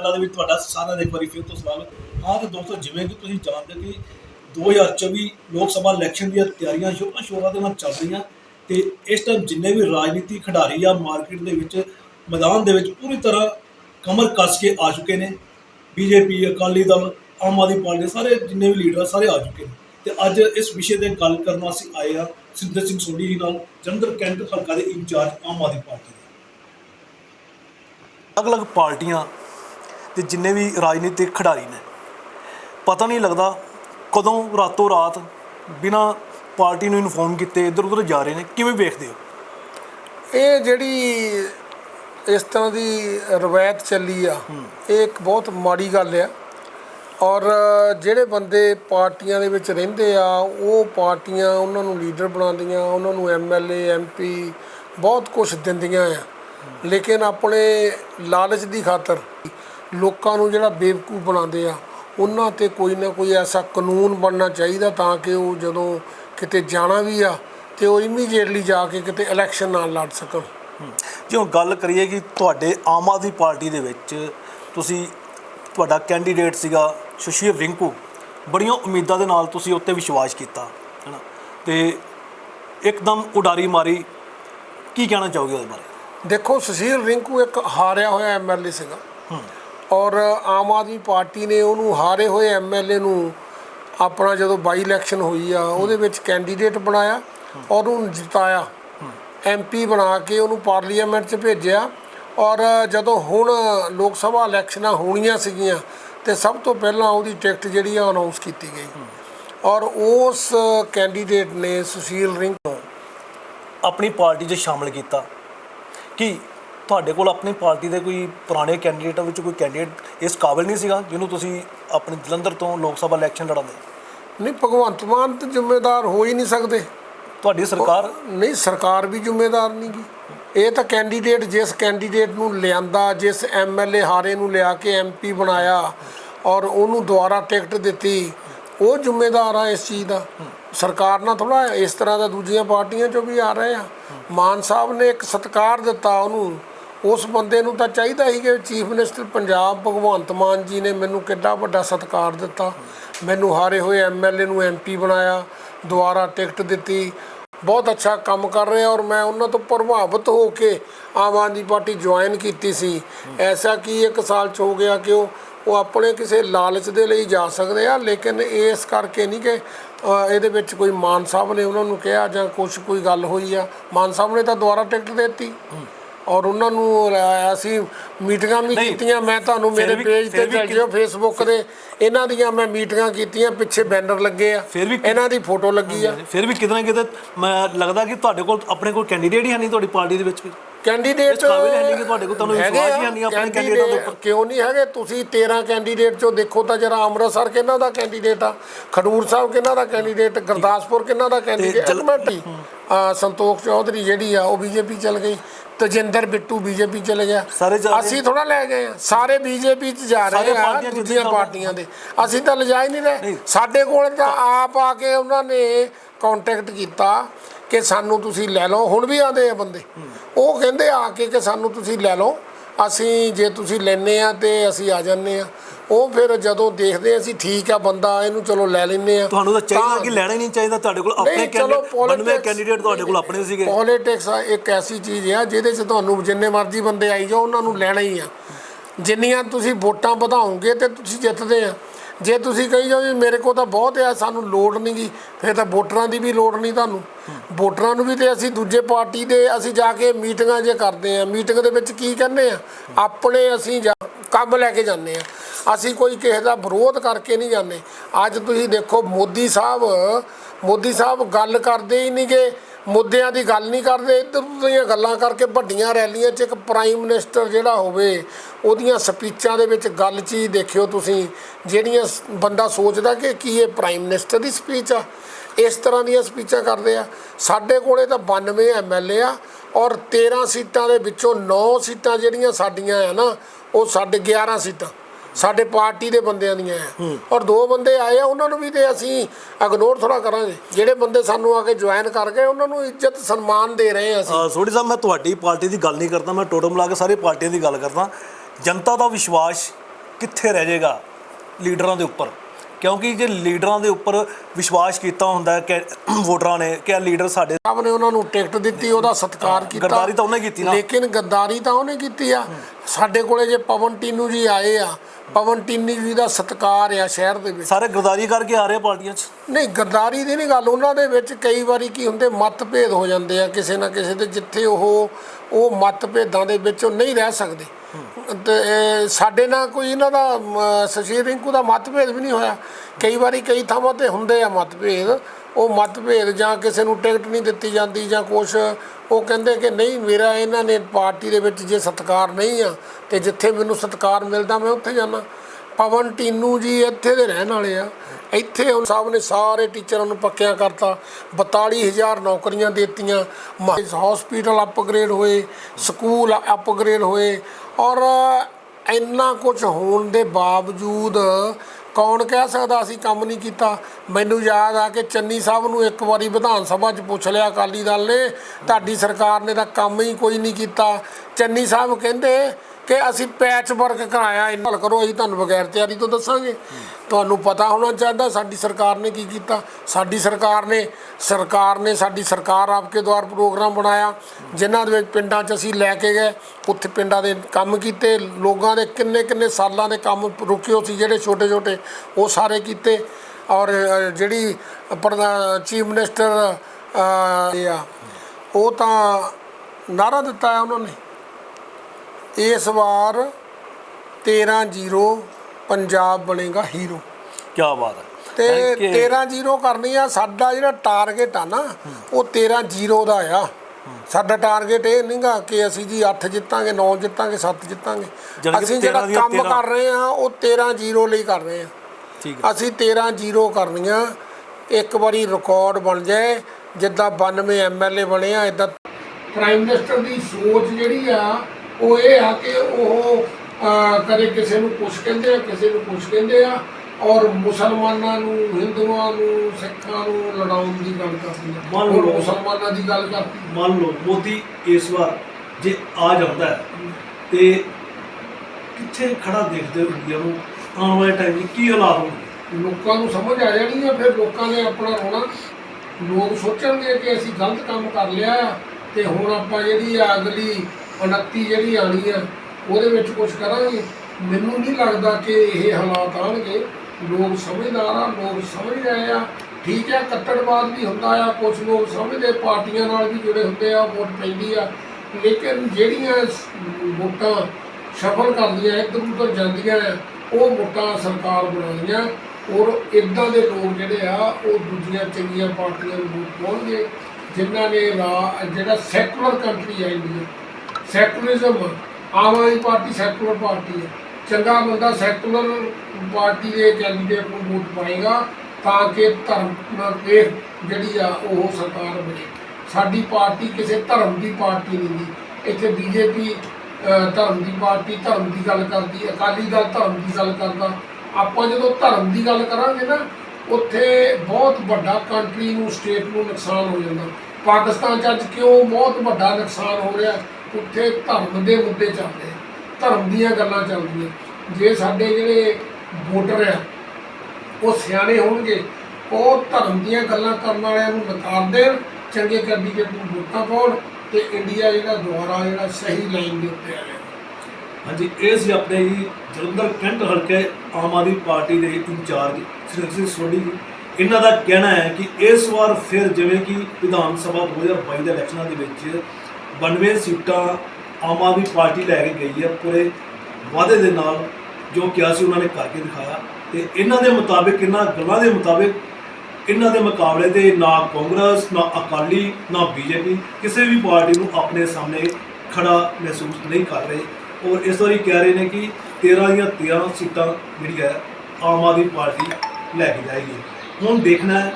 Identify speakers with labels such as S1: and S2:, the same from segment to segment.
S1: ਗੱਲਾਂ ਦੇ ਵਿੱਚ ਤੁਹਾਡਾ ਸਾਰਿਆਂ ਦਾ ਇੱਕ ਵਾਰੀ ਫਿਰ ਤੋਂ ਸਵਾਗਤ। ਹਾਂ ਤੇ ਦੋਸਤੋ ਜਿਵੇਂ ਕਿ ਤੁਸੀਂ ਜਾਣਦੇ ਕਿ 2024 ਲੋਕ ਸਭਾ ਇਲੈਕਸ਼ਨ ਦੀਆਂ ਤਿਆਰੀਆਂ ਸ਼ੋਰਾਂ ਸ਼ੋਰਾਂ ਦੇ ਨਾਲ ਚੱਲ ਰਹੀਆਂ ਤੇ ਇਸ ਟਾਈਮ ਜਿੰਨੇ ਵੀ ਰਾਜਨੀਤੀ ਖਿਡਾਰੀ ਆ ਮਾਰਕੀਟ ਦੇ ਵਿੱਚ ਮੈਦਾਨ ਦੇ ਵਿੱਚ ਪੂਰੀ ਤਰ੍ਹਾਂ ਕਮਰ ਕੱਸ ਕੇ ਆ ਚੁੱਕੇ ਨੇ। ਬੀਜੇਪੀ ਅਕਾਲੀ ਦਲ ਆਮ ਆਦਮੀ ਪਾਰਟੀ ਸਾਰੇ ਜਿੰਨੇ ਵੀ ਲੀਡਰ ਆ, ਸਾਰੇ ਆ ਚੁੱਕੇ ਨੇ। ਤੇ ਅੱਜ ਇਸ ਵਿਸ਼ੇ ਤੇ ਗੱਲ ਕਰਨ ਅਸੀਂ ਆਏ ਆ ਸਿੰਦਰ ਸਿੰਘ ਸੋਢੀ ਜੀ ਨਾਲ ਜਲੰਧਰ ਕੈਂਟ ਹਲਕਾ ਦੇ ਇੰਚਾਰਜ ਆਮ ਆਦਮੀ ਪਾਰਟੀ ਦੇ। ਅਲੱਗ-ਅਲੱਗ ਪਾਰਟੀਆਂ ਤੇ ਜਿੰਨੇ ਵੀ ਰਾਜਨੀਤਿਕ ਖਿਡਾਰੀ ਨੇ। ਪਤਾ ਨਹੀਂ ਲੱਗਦਾ ਕਦੋਂ ਰਾਤੋਂ ਰਾਤ ਬਿਨਾ ਪਾਰਟੀ ਨੂੰ ਇਨਫੋਰਮ ਕੀਤੇ ਇੱਧਰ ਉੱਧਰ ਜਾ ਰਹੇ ਨੇ ਕਿਵੇਂ ਵੇਖਦੇ ਹੋ?
S2: ਇਹ ਜਿਹੜੀ ਇਸ ਤਰ੍ਹਾਂ ਦੀ ਰਵਾਇਤ ਚੱਲੀ ਆ ਇਹ ਇੱਕ ਬਹੁਤ ਮਾੜੀ ਗੱਲ ਆ। ਔਰ ਜਿਹੜੇ ਬੰਦੇ ਪਾਰਟੀਆਂ ਦੇ ਵਿੱਚ ਰਹਿੰਦੇ ਆ ਉਹ ਪਾਰਟੀਆਂ ਉਹਨਾਂ ਨੂੰ ਲੀਡਰ ਬਣਾਉਂਦੀਆਂ ਉਹਨਾਂ ਨੂੰ ਐਮਐਲਏ ਐਮਪੀ ਬਹੁਤ ਕੁਝ ਦਿੰਦੀਆਂ ਆ। ਲੇਕਿਨ ਆਪਣੇ ਲਾਲਚ ਦੀ ਖਾਤਰ ਲੋਕਾਂ ਨੂੰ ਜਿਹੜਾ ਬੇਵਕੂਫ ਬਣਾਉਂਦੇ ਆ ਉਹਨਾਂ ਤੇ ਕੋਈ ਨਾ ਕੋਈ ਐਸਾ ਕਾਨੂੰਨ ਬਣਨਾ ਚਾਹੀਦਾ ਤਾਂ ਕਿ ਉਹ ਜਦੋਂ ਕਿਤੇ ਜਾਣਾ ਵੀ ਆ ਤੇ ਉਹ ਇਮੀਡੀਏਟਲੀ ਜਾ ਕੇ ਕਿਤੇ ਇਲੈਕਸ਼ਨ ਨਾਲ ਲੜ ਸਕਣ।
S1: ਜੇ ਹੁਣ ਗੱਲ ਕਰੀਏ ਕਿ ਤੁਹਾਡੇ ਆਮ ਆਦਮੀ ਪਾਰਟੀ ਦੇ ਵਿੱਚ ਤੁਸੀਂ ਤੁਹਾਡਾ ਕੈਂਡੀਡੇਟ ਸੀਗਾ ਸੁਸ਼ੀਰ ਰਿੰਕੂ ਬੜੀਆਂ ਉਮੀਦਾਂ ਦੇ ਨਾਲ ਤੁਸੀਂ ਉੱਤੇ ਵਿਸ਼ਵਾਸ ਕੀਤਾ ਹੈਨਾ? ਤੇ ਇੱਕਦਮ ਉਡਾਰੀ ਮਾਰੀ ਕੀ ਕਹਿਣਾ ਚਾਹੋਗੇ ਉਹਦੇ ਬਾਰੇ?
S2: ਦੇਖੋ ਸੁਸ਼ੀਲ ਰਿੰਕੂ ਇੱਕ ਹਾਰਿਆ ਹੋਇਆ ਐਮਐਲਏ ਸੀਗਾ। ਔਰ ਆਮ ਆਦਮੀ ਪਾਰਟੀ ਨੇ ਉਹਨੂੰ ਹਾਰੇ ਹੋਏ ਐਮਐਲਏ ਨੂੰ ਆਪਣਾ ਜਦੋਂ ਬਾਈ ਇਲੈਕਸ਼ਨ ਹੋਈ ਆ, ਉਹਦੇ ਵਿੱਚ ਕੈਂਡੀਡੇਟ ਬਣਾਇਆ ਔਰ ਉਹਨੂੰ ਜਿਤਾਇਆ। ਐਮਪੀ ਬਣਾ ਕੇ ਉਹਨੂੰ ਪਾਰਲੀਮੈਂਟ 'ਚ ਭੇਜਿਆ ਔਰ ਜਦੋਂ ਹੁਣ ਲੋਕ ਸਭਾ ਇਲੈਕਸ਼ਨਾਂ ਹੋਣੀਆਂ ਸੀਗੀਆਂ ਤੇ ਸਭ ਤੋਂ ਪਹਿਲਾਂ ਉਹਦੀ ਟਿਕਟ ਜਿਹੜੀ ਆ ਅਨਾਉਂਸ ਕੀਤੀ ਗਈ। ਔਰ ਉਸ ਕੈਂਡੀਡੇਟ ਨੇ ਸੁਸ਼ੀਲ ਰਿੰਗ ਰਿੰਕੂ
S1: ਆਪਣੀ ਪਾਰਟੀ 'ਚ ਸ਼ਾਮਲ ਕੀਤਾ ਕਿ ਤੁਹਾਡੇ ਕੋਲ ਆਪਣੀ ਪਾਰਟੀ ਦੇ ਕੋਈ ਪੁਰਾਣੇ ਕੈਂਡੀਡੇਟਾਂ ਵਿੱਚ ਕੋਈ ਕੈਂਡੀਡੇਟ ਇਸ ਕਾਬਿਲ ਨਹੀਂ ਸੀਗਾ ਜਿਹਨੂੰ ਤੁਸੀਂ ਆਪਣੇ ਜਲੰਧਰ ਤੋਂ ਲੋਕ ਸਭਾ ਇਲੈਕਸ਼ਨ ਲੜਾਉਂਦੇ
S2: ਨਹੀਂ ਭਗਵੰਤ ਮਾਨ ਤੇ ਜ਼ਿੰਮੇਦਾਰ ਹੋ ਹੀ ਨਹੀਂ ਸਕਦੇ।
S1: ਤੁਹਾਡੀ ਸਰਕਾਰ?
S2: ਨਹੀਂ ਸਰਕਾਰ ਵੀ ਜ਼ਿੰਮੇਦਾਰ ਨਹੀਂ ਗੀ। ਇਹ ਤਾਂ ਕੈਂਡੀਡੇਟ ਜਿਸ ਕੈਂਡੀਡੇਟ ਨੂੰ ਲਿਆਂਦਾ ਜਿਸ ਐਮਐਲਏ ਹਾਰੇ ਨੂੰ ਲਿਆ ਕੇ ਐਮਪੀ ਬਣਾਇਆ ਔਰ ਉਹਨੂੰ ਦੁਬਾਰਾ ਟਿਕਟ ਦਿੱਤੀ ਉਹ ਜ਼ਿੰਮੇਦਾਰ ਆ ਇਸ ਚੀਜ਼ ਦਾ। ਸਰਕਾਰ ਨਾਲ ਥੋੜਾ ਇਸ ਤਰ੍ਹਾਂ ਦਾ ਦੂਜੀਆਂ ਪਾਰਟੀਆਂ ਚੋਂ ਵੀ ਆ ਰਹੇ ਆ। ਮਾਨ ਸਾਹਿਬ ਨੇ ਇੱਕ ਸਤਿਕਾਰ ਦਿੱਤਾ ਉਹਨੂੰ। ਉਸ ਬੰਦੇ ਨੂੰ ਤਾਂ ਚਾਹੀਦਾ ਸੀ ਕਿ ਚੀਫ ਮਿਨਿਸਟਰ ਪੰਜਾਬ ਭਗਵੰਤ ਮਾਨ ਜੀ ਨੇ ਮੈਨੂੰ ਕਿੱਡਾ ਵੱਡਾ ਸਤਿਕਾਰ ਦਿੱਤਾ। ਮੈਨੂੰ ਹਾਰੇ ਹੋਏ ਐਮਐਲਏ ਨੂੰ ਐਮਪੀ ਬਣਾਇਆ, ਦੁਬਾਰਾ ਟਿਕਟ ਦਿੱਤੀ। ਬਹੁਤ ਅੱਛਾ ਕੰਮ ਕਰ ਰਹੇ ਔਰ ਮੈਂ ਉਹਨਾਂ ਤੋਂ ਪ੍ਰਭਾਵਿਤ ਹੋ ਕੇ ਆਮ ਆਦਮੀ ਪਾਰਟੀ ਜੁਆਇਨ ਕੀਤੀ ਸੀ। ਐਸਾ ਕੀ ਇੱਕ ਸਾਲ ਚ ਹੋ ਗਿਆ ਕਿ ਉਹ ਉਹ ਆਪਣੇ ਕਿਸੇ ਲਾਲਚ ਦੇ ਲਈ ਜਾ ਸਕਦੇ ਆ, ਲੇਕਿਨ ਇਸ ਕਰਕੇ ਨਹੀਂ ਕਿ ਇਹਦੇ ਵਿੱਚ ਕੋਈ ਮਾਨ ਸਾਹਿਬ ਨੇ ਉਹਨਾਂ ਨੂੰ ਕਿਹਾ ਜਾਂ ਕੁਝ ਕੋਈ ਗੱਲ ਹੋਈ ਆ। ਮਾਨ ਸਾਹਿਬ ਨੇ ਤਾਂ ਦੁਬਾਰਾ ਟਿਕਟ ਦੇ ਦਿੱਤੀ। ਔਰ ਉਹਨਾਂ ਨੂੰ ਰ- ਅਸੀਂ ਮੀਟਿੰਗਾਂ ਵੀ ਕੀਤੀਆਂ। ਮੈਂ ਤੁਹਾਨੂੰ ਮੇਰੇ ਪੇਜ ਤੇ ਚੱਲ ਜਿਓ ਫੇਸਬੁੱਕ ਦੇ ਇਹਨਾਂ ਦੀਆਂ ਮੈਂ ਮੀਟਿੰਗਾਂ ਕੀਤੀਆਂ ਪਿੱਛੇ ਬੈਨਰ ਲੱਗੇ ਆ। ਇਹਨਾਂ ਦੀ ਫੋਟੋ ਲੱਗੀ ਆ।
S1: ਫਿਰ ਵੀ ਕਿਤੇ ਨਾ ਕਿਤੇ ਮੈਂ ਲੱਗਦਾ ਕਿ ਤੁਹਾਡੇ ਕੋਲ ਆਪਣੇ ਕੋਲ ਕੈਂਡੀਡੇਟ ਹੀ ਹੈ ਨਹੀਂ ਤੁਹਾਡੀ ਪਾਰਟੀ ਦੇ ਵਿੱਚ ਕੋਈ
S2: ਕੈਂਡੀਡੇਟ
S1: ਕਾਬਿਲ ਹੈ ਨਹੀਂ ਕਿ ਤੁਹਾਡੇ ਕੋਲ ਤੁਹਾਨੂੰ ਵਿਸ਼ਵਾਸ ਹੀ ਨਹੀਂ ਆਪਣੇ ਕੈਂਡੀਡੇਟਾਂ ਦੇ ਉੱਪਰ।
S2: ਕਿਉਂ ਨਹੀਂ ਹੈਗੇ? ਤੁਸੀਂ 13 ਕੈਂਡੀਡੇਟ ਚੋਂ ਦੇਖੋ ਤਾਂ ਜਰਾ ਅੰਮ੍ਰਿਤਸਰ ਕਿਹਨਾਂ ਦਾ ਕੈਂਡੀਡੇਟ ਆ? ਖਡੂਰ ਸਾਹਿਬ ਕਿਹਨਾਂ ਦਾ ਕੈਂਡੀਡੇਟ ਗੁਰਦਾਸਪੁਰ ਕਿਹਨਾਂ ਦਾ ਕੈਂਡੀਡੇਟ ਕਮੇਟੀ ਸੰਤੋਖ ਚੌਧਰੀ ਜਿਹੜੀ ਆ ਉਹ ਬੀਜੇਪੀ ਚਲ ਗਈ। ਤਜਿੰਦਰ ਬਿੱਟੂ ਬੀਜੇਪੀ ਚਲੇ ਗਿਆ।
S1: ਸਾਰੇ ਜਾ ਰਹੇ
S2: ਅਸੀਂ ਥੋੜਾ ਲੈ ਗਏ ਆ। ਸਾਰੇ ਬੀਜੇਪੀ ਚ ਜਾ ਰਹੇ ਆ ਦੂਜੀਆਂ ਪਾਰਟੀਆਂ ਦੇ। ਅਸੀਂ ਤਾਂ ਲਿਜਾ ਹੀ ਨਹੀਂ ਰਹੇ। ਸਾਡੇ ਕੋਲ ਤਾਂ ਆਪ ਆ ਕੇ ਉਹਨਾਂ ਨੇ ਕੰਟੈਕਟ ਕੀਤਾ ਕਿ ਸਾਨੂੰ ਤੁਸੀਂ ਲੈ ਲਓ। ਹੁਣ ਵੀ ਆਉਂਦੇ ਆ ਬੰਦੇ। ਉਹ ਕਹਿੰਦੇ ਆ ਕੇ ਕਿ ਸਾਨੂੰ ਤੁਸੀਂ ਲੈ ਲਓ। ਅਸੀਂ ਜੇ ਤੁਸੀਂ ਲੈਨੇ ਆ ਤੇ ਅਸੀਂ ਆ ਜੰਨੇ ਆ। ਉਹ ਫਿਰ ਜਦੋਂ ਦੇਖਦੇ ਆ ਅਸੀਂ ਠੀਕ ਆ ਬੰਦਾ ਇਹਨੂੰ ਚਲੋ ਲੈ ਲੈਨੇ ਆ।
S1: ਤੁਹਾਨੂੰ ਤਾਂ ਚਾਹੀਦਾ ਕਿ ਲੈਣਾ ਹੀ ਨਹੀਂ ਚਾਹੀਦਾ ਤੁਹਾਡੇ ਕੋਲ ਆਪਣੇ ਕੈਂਡੀਡੇਟ 92
S2: politics-
S1: ਕੈਂਡੀਡੇਟ ਤੁਹਾਡੇ ਕੋਲ ਆਪਣੇ ਸੀਗੇ।
S2: ਪੋਲਿਟਿਕਸ ਇੱਕ ਐਸੀ ਚੀਜ਼ ਆ ਜਿਹਦੇ 'ਚ ਤੁਹਾਨੂੰ ਜਿੰਨੇ ਮਰਜ਼ੀ ਬੰਦੇ ਆਈ ਜਾਓ ਉਹਨਾਂ ਨੂੰ ਲੈਣਾ ਹੀ ਆ। ਜਿੰਨੀਆਂ ਤੁਸੀਂ ਵੋਟਾਂ ਵਧਾਓਗੇ ਤੇ ਤੁਸੀਂ ਜਿੱਤਦੇ ਆ। ਜੇ ਤੁਸੀਂ ਕਹੀ ਜਾਓ ਵੀ ਮੇਰੇ ਕੋਲ ਤਾਂ ਬਹੁਤ ਆ ਸਾਨੂੰ ਲੋੜ ਨਹੀਂਗੀ ਫਿਰ ਤਾਂ ਵੋਟਰਾਂ ਦੀ ਵੀ ਲੋੜ ਨਹੀਂ ਤੁਹਾਨੂੰ। ਵੋਟਰਾਂ ਨੂੰ ਵੀ ਤੇ ਅਸੀਂ ਦੂਜੇ ਪਾਰਟੀ ਦੇ ਅਸੀਂ ਜਾ ਕੇ ਮੀਟਿੰਗਾਂ ਜੇ ਕਰਦੇ ਆ ਮੀਟਿੰਗ ਦੇ ਵਿੱਚ ਕੀ ਕਹਿੰਦੇ ਆ ਆਪਣੇ ਅਸੀਂ ਜਾ- ਕੰਮ ਲੈ ਕੇ ਜਾਂਦੇ ਆ ਅਸੀਂ ਕੋਈ ਕਿਸੇ ਦਾ ਵਿਰੋਧ ਕਰਕੇ ਨਹੀਂ ਜਾਂਦੇ। ਅੱਜ ਤੁਸੀਂ ਦੇਖੋ ਮੋਦੀ ਸਾਹਿਬ ਮੋਦੀ ਸਾਹਿਬ ਗੱਲ ਕਰਦੇ ਹੀ ਨਹੀਂਗੇ ਮੁੱਦਿਆਂ ਦੀ ਗੱਲ ਨਹੀਂ ਕਰਦੇ, ਇੱਧਰ ਦੀਆਂ ਗੱਲਾਂ ਕਰਕੇ ਵੱਡੀਆਂ ਰੈਲੀਆਂ 'ਚ ਇੱਕ ਪ੍ਰਾਈਮ ਮਿਨਿਸਟਰ ਜਿਹੜਾ ਹੋਵੇ, ਉਹਦੀਆਂ ਸਪੀਚਾਂ ਦੇ ਵਿੱਚ ਗੱਲ ਚੀਜ਼ ਦੇਖਿਓ ਤੁਸੀਂ, ਜਿਹੜੀਆਂ ਬੰਦਾ ਸੋਚਦਾ ਕਿ ਕੀ ਇਹ ਪ੍ਰਾਈਮ ਮਿਨਿਸਟਰ ਦੀ ਸਪੀਚ ਆ, ਇਸ ਤਰ੍ਹਾਂ ਦੀਆਂ ਸਪੀਚਾਂ ਕਰਦੇ ਆ। ਸਾਡੇ ਕੋਲੇ ਤਾਂ 92 ਐਮਐਲਏ ਆ ਔਰ 13 ਸੀਟਾਂ ਦੇ ਵਿੱਚੋਂ 9 ਸੀਟਾਂ ਜਿਹੜੀਆਂ ਸਾਡੀਆਂ ਆ ਨਾ, ਉਹ ਸਾਡੇ 11 ਸੀਟਾਂ। ਸਾਡੇ ਪਾਰਟੀ ਦੇ ਬੰਦਿਆਂ ਦੀਆਂ ਆ ਔਰ ਦੋ ਬੰਦੇ ਆਏ ਆ ਉਹਨਾਂ ਨੂੰ ਵੀ ਤੇ ਅਸੀਂ ਇਗਨੋਰ ਥੋੜਾ ਕਰਾਂਗੇ। ਜਿਹੜੇ ਬੰਦੇ ਸਾਨੂੰ ਆ ਕੇ ਜੁਆਇਨ ਕਰ ਗਏ ਉਹਨਾਂ ਨੂੰ ਇੱਜ਼ਤ ਸਨਮਾਨ ਦੇ ਰਹੇ ਆ ਅਸੀਂ।
S1: ਸੋਢੀ ਸਾਹਿਬ ਮੈਂ ਤੁਹਾਡੀ ਪਾਰਟੀ ਦੀ ਗੱਲ ਨਹੀਂ ਕਰਦਾ ਮੈਂ ਟੋਟਲ ਮਿਲਾ ਕੇ ਸਾਰੇ ਪਾਰਟੀਆਂ ਦੀ ਗੱਲ ਕਰਦਾ। ਜਨਤਾ ਦਾ ਵਿਸ਼ਵਾਸ ਕਿੱਥੇ ਰਹਿ ਜਾਏਗਾ ਲੀਡਰਾਂ ਦੇ ਉੱਪਰ? ਕਿਉਂਕਿ ਜੇ ਲੀਡਰਾਂ ਦੇ ਉੱਪਰ ਵਿਸ਼ਵਾਸ ਕੀਤਾ ਹੁੰਦਾ ਹੈ ਕਿ ਵੋਟਰਾਂ ਨੇ ਕਿ ਇਹ ਲੀਡਰ ਸਾਡੇ
S2: ਸਾਹਿਬ ਨੇ ਉਹਨਾਂ ਨੂੰ ਟਿਕਟ ਦਿੱਤੀ ਉਹਦਾ ਸਤਿਕਾਰ ਕੀਤਾ।
S1: ਗੱਦਾਰੀ ਤਾਂ ਉਹਨੇ ਕੀਤੀ ਨਾ।
S2: ਲੇਕਿਨ ਗੱਦਾਰੀ ਤਾਂ ਉਹਨੇ ਕੀਤੀ ਆ। ਸਾਡੇ ਕੋਲੇ ਜੇ ਪਵਨ ਟੀਨੂ ਜੀ ਆਏ ਆ ਪਵਨ ਟੀਨੂ ਜੀ ਦਾ ਸਤਿਕਾਰ ਆ ਸ਼ਹਿਰ ਦੇ ਵਿੱਚ।
S1: ਸਾਰੇ ਗਰਦਾਰੀ ਕਰਕੇ ਆ ਰਹੇ ਆ ਪਾਰਟੀਆਂ 'ਚ?
S2: ਨਹੀਂ ਗੱਦਾਰੀ ਦੀ ਨਹੀਂ ਗੱਲ ਉਹਨਾਂ ਦੇ ਵਿੱਚ ਕਈ ਵਾਰੀ ਕੀ ਹੁੰਦੇ ਮਤਭੇਦ ਹੋ ਜਾਂਦੇ ਆ ਕਿਸੇ ਨਾ ਕਿਸੇ ਦੇ ਜਿੱਥੇ ਉਹ ਉਹ ਮਤਭੇਦਾਂ ਦੇ ਵਿੱਚ ਉਹ ਨਹੀਂ ਰਹਿ ਸਕਦੇ। ਤੇ ਸਾਡੇ ਨਾਲ ਕੋਈ ਇਹਨਾਂ ਦਾ ਮ, ਸੁਸ਼ੀਲ ਰਿੰਕੂ ਦਾ ਮਤਭੇਦ ਵੀ ਨਹੀਂ ਹੋਇਆ। ਕਈ ਵਾਰੀ ਕਈ ਥਾਵਾਂ ਤੇ ਹੁੰਦੇ ਆ ਮਤਭੇਦ। ਉਹ ਮਤਭੇਦ ਜਾਂ ਕਿਸੇ ਨੂੰ ਟਿਕਟ ਨਹੀਂ ਦਿੱਤੀ ਜਾਂਦੀ ਜਾਂ ਕੁਛ। ਉਹ ਕਹਿੰਦੇ ਕਿ ਨਹੀਂ ਮੇਰਾ ਇਹਨਾਂ ਨੇ ਪਾਰਟੀ ਦੇ ਵਿੱਚ ਜੇ ਸਤਿਕਾਰ ਨਹੀਂ ਆ ਤੇ ਜਿੱਥੇ ਮੈਨੂੰ ਸਤਿਕਾਰ ਮਿਲਦਾ ਮੈਂ ਉੱਥੇ ਜਾਣਾ ਪਵਨ ਟੀਨੂ ਜੀ ਇੱਥੇ ਦੇ ਰਹਿਣ ਵਾਲੇ ਆ। ਇੱਥੇ ਉਹ ਸਾਹਿਬ ਨੇ ਸਾਰੇ ਟੀਚਰਾਂ ਨੂੰ ਪੱਕਿਆ ਕਰਤਾ। 42000 ਨੌਕਰੀਆਂ ਦਿੱਤੀਆਂ। ਹਸਪੀਟਲ ਅਪਗ੍ਰੇਡ ਹੋਏ, ਸਕੂਲ ਅਪਗ੍ਰੇਡ ਹੋਏ। ਔਰ ਇੰਨਾ ਕੁਝ ਹੋਣ ਦੇ ਬਾਵਜੂਦ ਕੌਣ ਕਹਿ ਸਕਦਾ ਅਸੀਂ ਕੰਮ ਨਹੀਂ ਕੀਤਾ? ਮੈਨੂੰ ਯਾਦ ਆ ਕਿ ਚੰਨੀ ਸਾਹਿਬ ਨੂੰ ਇੱਕ ਵਾਰੀ ਵਿਧਾਨ ਸਭਾ 'ਚ ਪੁੱਛ ਲਿਆ ਅਕਾਲੀ ਦਲ ਨੇ, ਤੁਹਾਡੀ ਸਰਕਾਰ ਨੇ ਤਾਂ ਕੰਮ ਹੀ ਕੋਈ ਨਹੀਂ ਕੀਤਾ। ਚੰਨੀ ਸਾਹਿਬ ਕਹਿੰਦੇ ਕਿ ਅਸੀਂ ਪੈਚ ਵਰਕ ਕਰਾਇਆ ਇਹਨਾਂ ਕਰੋ, ਅਸੀਂ ਤੁਹਾਨੂੰ ਬਗੈਰ ਤਿਆਰੀ ਤੋਂ ਦੱਸਾਂਗੇ। ਤੁਹਾਨੂੰ ਪਤਾ ਹੋਣਾ ਚਾਹੀਦਾ, ਸਾਡੀ ਸਰਕਾਰ ਨੇ ਕੀ ਕੀਤਾ? ਸਾਡੀ ਸਰਕਾਰ ਨੇ ਸਰਕਾਰ ਨੇ ਸਾਡੀ ਸਰਕਾਰ ਆਪਕੇ ਦੁਆਰ ਪ੍ਰੋਗਰਾਮ ਬਣਾਇਆ, ਜਿਨ੍ਹਾਂ ਦੇ ਵਿੱਚ ਪਿੰਡਾਂ 'ਚ ਅਸੀਂ ਲੈ ਕੇ ਗਏ। ਉੱਥੇ ਪਿੰਡਾਂ ਦੇ ਕੰਮ ਕੀਤੇ, ਲੋਕਾਂ ਦੇ ਕਿੰਨੇ ਕਿੰਨੇ ਸਾਲਾਂ ਦੇ ਕੰਮ ਰੁਕਿਓ ਸੀ, ਜਿਹੜੇ ਛੋਟੇ ਛੋਟੇ, ਉਹ ਸਾਰੇ ਕੀਤੇ। ਔਰ ਜਿਹੜੀ ਪ੍ਰਧਾਨ ਚੀਫ ਮਿਨਿਸਟਰ ਇਹ ਆ, ਉਹ ਤਾਂ ਨਾਰਾ ਦਿੱਤਾ ਹੈ ਉਹਨਾਂ ਨੇ। ਇਸ ਵਾਰ 13-0 ਪੰਜਾਬ ਬਣੇਗਾ ਹੀਰੋ।
S1: ਕੀ ਬਾਤ ਹੈ।
S2: ਤੇ
S1: Thank you.
S2: 13-0 ਕਰਨੀ ਆ ਸਾਡਾ ਜਿਹੜਾ ਟਾਰਗੇਟ ਆ ਨਾ ਉਹ 13-0 ਦਾ ਆ। ਸਾਡਾ ਟਾਰਗੇਟ ਇਹ ਨਹੀਂਗਾ ਕਿ ਅਸੀਂ ਜੀ 8 ਜਿੱਤਾਂਗੇ 9 ਜਿੱਤਾਂਗੇ 7 ਜਿੱਤਾਂਗੇ। ਅਸੀਂ ਜਿਹੜਾ
S1: 13 ਦੀਆਂ
S2: ਕੰਮ
S1: 13
S2: ਕਰ ਰਹੇ ਆ ਉਹ 13-0 ਲਈ ਕਰ ਰਹੇ ਆ।
S1: ਠੀਕ ਹੈ।
S2: ਅਸੀਂ 13-0 ਕਰਨੀਆਂ ਇੱਕ ਵਾਰੀ ਰਿਕਾਰਡ ਬਣ ਜਾਏ ਜਿੱਦਾਂ 92 ਐਮਐਲਏ ਬਣੇ ਆ ਇਦਾਂ ਪ੍ਰਾਈਮ ਮਿਨਿਸਟਰ ਦੀ ਸੋਚ ਜਿਹੜੀ ਆ ਉਹ ਇਹ ਆ ਕਿ ਉਹ ਕਦੇ ਕਿਸੇ ਨੂੰ ਕੁਛ ਕਹਿੰਦੇ ਆ ਕਿਸੇ ਨੂੰ ਕੁਛ ਕਹਿੰਦੇ ਆ ਔਰ ਮੁਸਲਮਾਨਾਂ ਨੂੰ ਹਿੰਦੂਆਂ ਨੂੰ ਸਿੱਖਾਂ ਨੂੰ ਲੜਾਉਣ ਦੀ ਗੱਲ ਕਰਦੀ ਆ।
S1: ਮੰਨ ਲਓ।
S2: ਮੁਸਲਮਾਨਾਂ ਦੀ ਗੱਲ ਕਰਦੀ
S1: ਮੰਨ ਲਓ ਮੋਦੀ ਇਸ ਵਾਰ ਜੇ ਆ ਜਾਂਦਾ ਹੈ ਤੇ ਕਿੱਥੇ ਖੜਾ ਦੇਖਦੇ ਹੋ ਇੰਡੀਆ ਨੂੰ? ਆਉਣ ਵਾਲੇ ਟਾਈਮ 'ਚ ਕੀ ਹਾਲਾਤ ਹੋਣਗੇ?
S2: ਲੋਕਾਂ ਨੂੰ ਸਮਝ ਆ ਜਾਣੀ ਆ ਫਿਰ ਲੋਕਾਂ ਨੇ ਆਪਣਾ ਰੋਣਾ। ਲੋਕ ਸੋਚਣਗੇ ਕਿ ਅਸੀਂ ਗਲਤ ਕੰਮ ਕਰ ਲਿਆ ਤੇ ਹੁਣ ਆਪਾਂ ਜਿਹੜੀ ਆ ਅਗਲੀ 29 ਜਿਹੜੀ ਆਣੀ ਆ, ਉਹਦੇ ਵਿੱਚ ਕੁਝ ਕਰਾਂਗੇ। ਮੈਨੂੰ ਨਹੀਂ ਲੱਗਦਾ ਕਿ ਇਹ ਹਾਲਾਤ ਆਣਗੇ ਲੋਕ ਸਮਝਦਾਰ ਆ, ਲੋਕ ਸਮਝ ਰਹੇ ਆ। ਠੀਕ ਹੈ ਕੱਟੜਵਾਦ ਵੀ ਹੁੰਦਾ ਆ ਕੁਝ ਲੋਕ ਸਮਝਦੇ, ਪਾਰਟੀਆਂ ਨਾਲ ਵੀ ਜੁੜੇ ਹੁੰਦੇ ਆ, ਵੋਟ ਪੈਂਦੀ ਆ। ਲੇਕਿਨ ਜਿਹੜੀਆਂ ਵੋਟਾਂ ਸਫਲ ਕਰਦੀਆਂ, ਇੱਧਰ ਉੱਧਰ ਜਾਂਦੀਆਂ ਆ, ਉਹ ਵੋਟਾਂ ਸਰਕਾਰ ਬਣਾਉਂਦੀਆਂ ਔਰ ਇਦਾਂ ਦੇ ਲੋਕ ਜਿਹੜੇ ਆ, ਉਹ ਦੂਜੀਆਂ ਚੰਗੀਆਂ ਪਾਰਟੀਆਂ ਨੂੰ ਵੋਟ ਪਾਉਣਗੇ, ਜਿਨ੍ਹਾਂ ਨੇ ਰਾ- ਜਿਹੜਾ ਸੈਕੂਲਰ ਕੰਟਰੀ ਹੈ India. Secularism, Aam Aadmi party secular party ਹੈ। ਚੰਗਾ ਬੰਦਾ ਸੈਕੂਲਰ ਪਾਰਟੀ ਦੇ ਕੈਂਡੀਡੇਟ ਨੂੰ ਵੋਟ ਪਾਏਗਾ ਤਾਂ ਕਿ ਧਰਮ ਨਿਰਪੇਖ ਜਿਹੜੀ ਆ ਉਹ ਸਰਕਾਰ ਬਣੇ। ਸਾਡੀ ਪਾਰਟੀ ਕਿਸੇ ਧਰਮ ਦੀ ਪਾਰਟੀ ਨਹੀਂ ਗੀ ਇੱਥੇ ਬੀਜੇਪੀ ਧਰਮ ਦੀ ਪਾਰਟੀ, ਧਰਮ ਦੀ ਗੱਲ ਕਰਦੀ, ਅਕਾਲੀ ਦਲ ਧਰਮ ਦੀ ਗੱਲ ਕਰਦਾ। ਆਪਾਂ ਜਦੋਂ ਧਰਮ ਦੀ ਗੱਲ ਕਰਾਂਗੇ ਨਾ, ਉੱਥੇ ਬਹੁਤ ਵੱਡਾ ਕੰਟਰੀ ਨੂੰ ਸਟੇਟ ਨੂੰ ਨੁਕਸਾਨ ਹੋ ਜਾਂਦਾ। ਪਾਕਿਸਤਾਨ 'ਚ ਅੱਜ ਕਿਉਂ ਬਹੁਤ ਵੱਡਾ ਨੁਕਸਾਨ ਹੋ ਰਿਹਾ? ਉੱਥੇ ਧਰਮ ਦੇ ਮੁੱਦੇ ਚੱਲਦੇ ਧਰਮ ਦੀਆਂ ਗੱਲਾਂ ਚੱਲਦੀਆਂ ਜੇ ਸਾਡੇ ਜਿਹੜੇ ਵੋਟਰ ਆ, ਉਹ ਸਿਆਣੇ ਹੋਣਗੇ, ਉਹ ਧਰਮ ਦੀਆਂ ਗੱਲਾਂ ਕਰਨ ਵਾਲਿਆਂ ਨੂੰ ਨਕਾਰ ਦੇਣ, ਚੰਗੇ ਕੈਂਡੀਡੇਟ ਨੂੰ ਵੋਟਾਂ ਪਾਉਣ ਤੇ ਇੰਡੀਆ ਜਿਹੜਾ ਦੁਆਰਾ ਜਿਹੜਾ ਸਹੀ ਲਾਈਨ ਦੇ ਉੱਤੇ ਆ ਗਿਆ
S1: ਹਾਂਜੀ, ਇਹ ਸੀ ਆਪਣੇ ਜੀ ਜਲੰਧਰ ਕੈਂਟ ਹਲਕੇ ਆਮ ਆਦਮੀ ਪਾਰਟੀ ਦੇ ਇੰਚਾਰਜ ਸ੍ਰੀ ਸਿੰਘ ਸੋਢੀ ਜੀ। ਇਹਨਾਂ ਦਾ ਕਹਿਣਾ ਹੈ ਕਿ ਇਸ ਵਾਰ ਫਿਰ ਜਿਵੇਂ ਕਿ ਵਿਧਾਨ ਸਭਾ 2022 ਦੇ ਇਲੈਕਸ਼ਨਾਂ ਦੇ ਵਿੱਚ 92 ਸੀਟਾਂ ਆਮ ਆਦਮੀ ਪਾਰਟੀ ਲੈ ਕੇ ਗਈ ਹੈ ਪੂਰੇ ਵਾਅਦੇ ਦੇ ਨਾਲ, ਜੋ ਕਿਹਾ ਸੀ ਉਹਨਾਂ ਨੇ ਕਰਕੇ ਦਿਖਾਇਆ। ਤੇ ਇਹਨਾਂ ਦੇ ਮੁਤਾਬਿਕ, ਇਹਨਾਂ ਗੱਲਾਂ ਦੇ ਮੁਤਾਬਿਕ, ਇਹਨਾਂ ਦੇ ਮੁਕਾਬਲੇ ਤੇ ਨਾ ਕਾਂਗਰਸ, ਨਾ ਅਕਾਲੀ, ਨਾ ਬੀਜੇਪੀ, ਕਿਸੇ ਵੀ ਪਾਰਟੀ ਨੂੰ ਆਪਣੇ ਸਾਹਮਣੇ ਖੜਾ ਮਹਿਸੂਸ ਨਹੀਂ ਕਰ ਰਹੇ। ਔਰ ਇਸ ਵਾਰੀ ਕਹਿ ਰਹੇ ਨੇ ਕਿ 13 ਦੀਆਂ 13 ਸੀਟਾਂ ਜਿਹੜੀ ਹੈ, ਆਮ ਆਦਮੀ ਪਾਰਟੀ ਲੈ ਕੇ ਜਾਏਗੀ। ਹੁਣ ਦੇਖਣਾ ਹੈ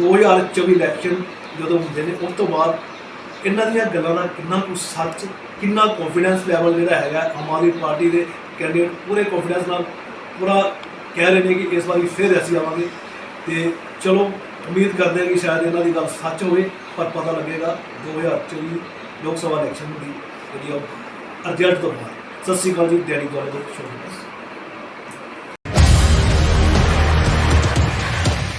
S1: 2024 ਇਲੈਕਸ਼ਨ ਜਦੋਂ ਹੁੰਦੇ ਨੇ, ਉਸ ਤੋਂ ਬਾਅਦ ਇਹਨਾਂ ਦੀਆਂ ਗੱਲਾਂ ਦਾ ਕਿੰਨਾ ਕੁ ਸੱਚ, ਕਿੰਨਾ ਕੌਨਫੀਡੈਂਸ ਲੈਵਲ ਜਿਹੜਾ ਹੈਗਾ ਆਮ ਆਦਮੀ ਪਾਰਟੀ ਦੇ ਕੈਂਡੀਡੇਟ ਪੂਰੇ ਕੌਨਫੀਡੈਂਸ ਨਾਲ ਪੂਰਾ ਕਹਿ ਰਹੇ ਨੇ ਕਿ ਇਸ ਵਾਰੀ ਫਿਰ ਅਸੀਂ ਆਵਾਂਗੇ। ਤੇ ਚਲੋ, ਉਮੀਦ ਕਰਦੇ ਹਾਂ ਕਿ ਸ਼ਾਇਦ ਇਹਨਾਂ ਦੀ ਗੱਲ ਸੱਚ ਹੋਵੇ, ਪਰ ਪਤਾ ਲੱਗੇਗਾ 2024 ਲੋਕ ਸਭਾ ਇਲੈਕਸ਼ਨ ਦੀ ਜਿਹੜੀ ਰਿਜ਼ਲਟ ਤੋਂ ਬਾਅਦ। ਸਤਿ ਸ਼੍ਰੀ ਅਕਾਲ ਜੀ ਡੈਡੀ ਗੋਲੇ ਤੋਂ ਸ਼ੁਰੂ